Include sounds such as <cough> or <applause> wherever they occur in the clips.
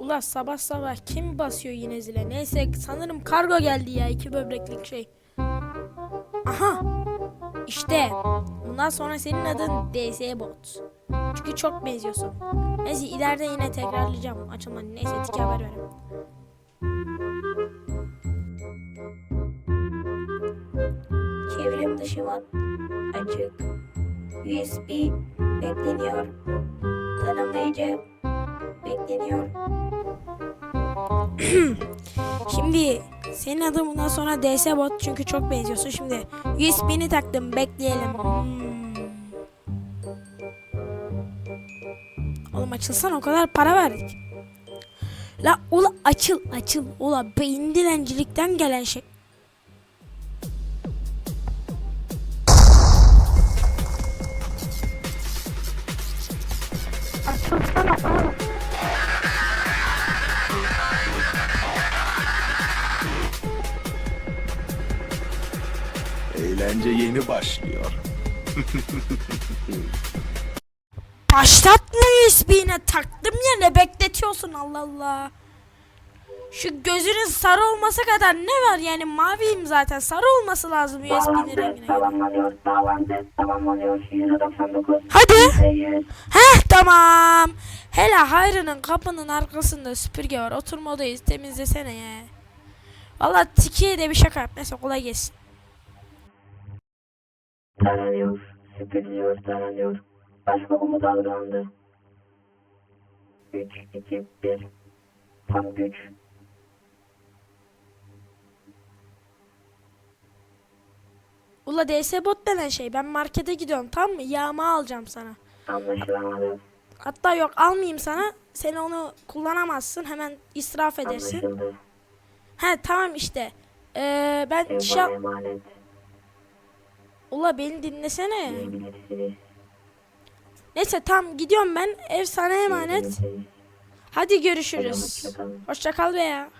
Ula sabah sabah kim basıyor yine zile? Neyse sanırım kargo geldi ya iki böbreklik şey. Aha. İşte. Bundan sonra senin adın DS Bot. Çünkü çok benziyorsun. Neyse ileride yine tekrarlayacağım açılmanı. Neyse tiki haber verin. Çevrim dışı mod açık. USB bekleniyor. Tanımlayıcı bekleniyor. <clears throat> Şimdi senin adın bundan sonra DS Bot çünkü çok benziyorsun. Şimdi USB'ni taktım bekleyelim. Hmm. Oğlum açılsan o kadar para verdik. La ula açıl açıl. Ula beyin dilencilikten gelen şey. Açılsana oğlum. Eğlence yeni başlıyor. <laughs> Başlatma USB'ne taktım ya ne bekletiyorsun Allah Allah. Şu gözünün sarı olması kadar ne var yani maviyim zaten sarı olması lazım USB'nin rengine. göre. tamamlanıyor. Bağlantı tamamlanıyor. 199. Hadi. %100. Heh tamam. Hele Hayrı'nın kapının arkasında süpürge var. Oturma odayız temizlesene ya. Valla Tiki'ye de bir şaka yap. Neyse kolay gelsin. Taranıyor. Süpürülüyor. Taranıyor. Başka umut algılandı. 3, 2, 1. Tam güç. Ula DS bot denen şey. Ben markete gidiyorum tamam mı? Yağma alacağım sana. Anlaşılamadı. Hatta yok almayayım sana. Sen onu kullanamazsın. Hemen israf edersin. Anlaşıldı. He tamam işte. Ee, ben Ev şa... bana emanet. Ula beni dinlesene. <laughs> Neyse tamam gidiyorum ben. Ev sana emanet. Hadi görüşürüz. Hoşça kal be ya.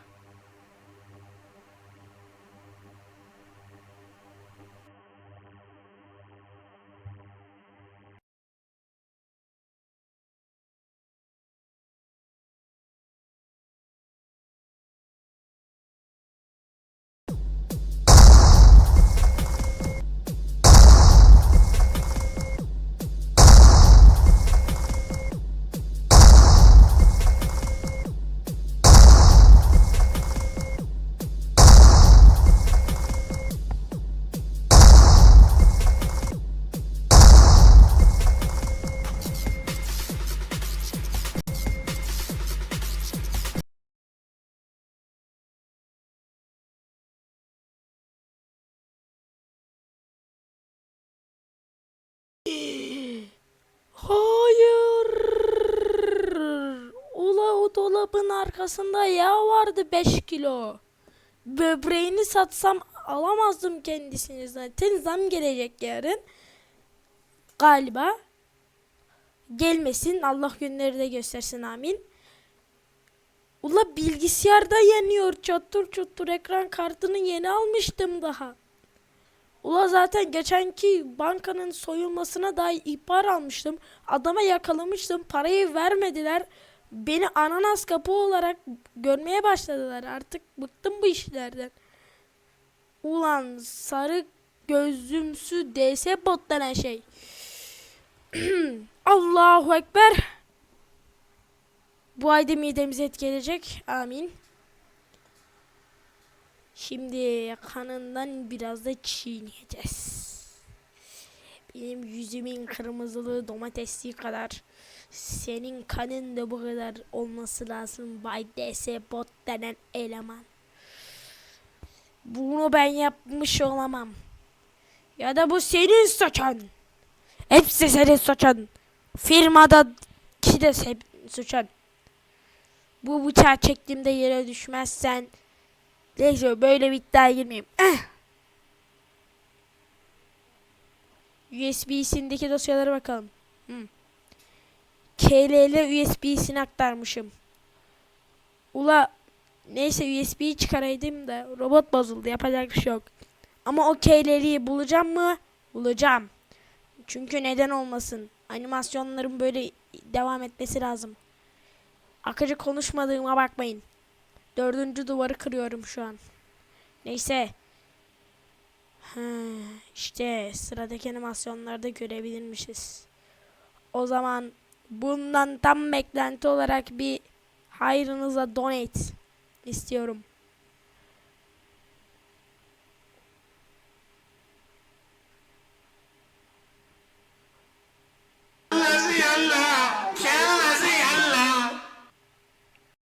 Dolabın arkasında yağ vardı 5 kilo. Böbreğini satsam alamazdım kendisini zaten. Zam gelecek yarın. Galiba. Gelmesin. Allah günleri de göstersin amin. Ula bilgisayarda yanıyor. Çatır çatır ekran kartını yeni almıştım daha. Ula zaten geçenki bankanın soyulmasına dair ihbar almıştım. Adama yakalamıştım. Parayı vermediler. Beni ananas kapı olarak görmeye başladılar. Artık bıktım bu işlerden. Ulan sarı gözlümsü DS bot denen şey. <clears throat> Allahu Ekber. Bu ayda midemizi etkileyecek. Amin. Şimdi kanından biraz da çiğneyeceğiz. Benim yüzümün kırmızılığı domatesliği kadar senin kanın da bu kadar olması lazım Bay DS bot denen eleman. Bunu ben yapmış olamam. Ya da bu senin suçun. Hepsi senin suçun. Firmadaki de senin suçun. Bu bıçağı çektiğimde yere düşmezsen Neyse böyle bir iddiaya girmeyeyim. Eh. USB'sindeki dosyalara bakalım. Hmm. KLL USB'sini aktarmışım. Ula neyse USB'yi çıkaraydım da robot bozuldu yapacak bir şey yok. Ama o KLL'yi bulacağım mı? Bulacağım. Çünkü neden olmasın? Animasyonların böyle devam etmesi lazım. Akıcı konuşmadığıma bakmayın. Dördüncü duvarı kırıyorum şu an. Neyse. Ha, işte sıradaki animasyonlarda görebilirmişiz. O zaman bundan tam beklenti olarak bir hayrınıza donate istiyorum.